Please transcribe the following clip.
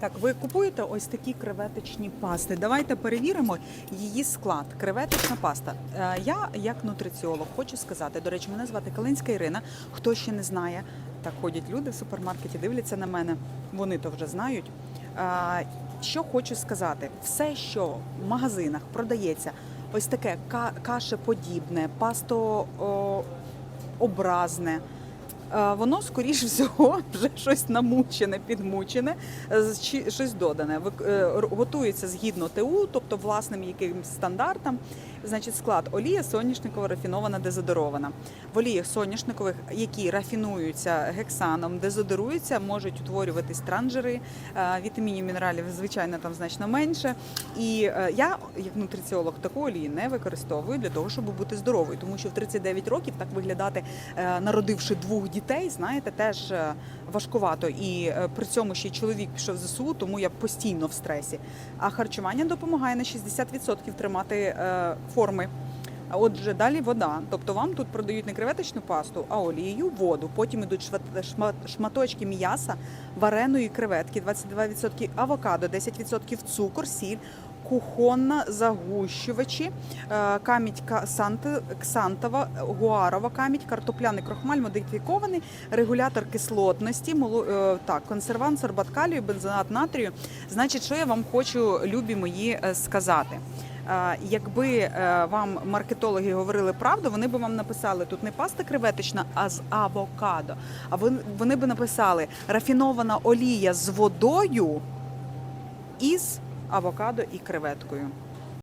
Так, ви купуєте ось такі креветочні пасти. Давайте перевіримо її склад. Креветочна паста. Е, Я, як нутриціолог, хочу сказати. До речі, мене звати Калинська Ірина. Хто ще не знає, так ходять люди в супермаркеті, дивляться на мене. Вони то вже знають. Е, Що хочу сказати, все, що в магазинах продається, ось таке ка- кашеподібне, пастообразне. Е, Воно, скоріш всього, вже щось намучене, підмучене, е, щось додане. Е, Готується згідно ТУ, тобто власним якимсь стандартам. Значить, склад олія соняшникова рафінована, дезодорована. В оліях соняшникових, які рафінуються гексаном, дезодоруються, можуть утворюватись транжири, е, вітамінів, мінералів, звичайно, там значно менше. І я, як нутриціолог, таку олію не використовую для того, щоб бути здоровою, тому що в 39 років так виглядати, народивши двох дітей, знаєте, теж е, важкувато. І е, при цьому ще чоловік пішов ЗСУ, тому я постійно в стресі. А харчування допомагає на 60% тримати е, форми. Отже, далі вода. Тобто вам тут продають не креветочну пасту, а олію, воду. Потім йдуть шматочки м'яса, вареної креветки, 22% авокадо, 10% цукор, сіль, кухонна загущувачі, е, камідь ка- ксантова, гуарова камідь, картопляний крохмаль, модифікований, регулятор кислотності, е, так, консервант, сорбат калію, бензонат натрію. Значить, що я вам хочу, любі мої, е, сказати. Якби вам маркетологи говорили правду, вони би вам написали тут не паста креветочна, а з авокадо. А вони би написали рафінована олія з водою із авокадо і креветкою.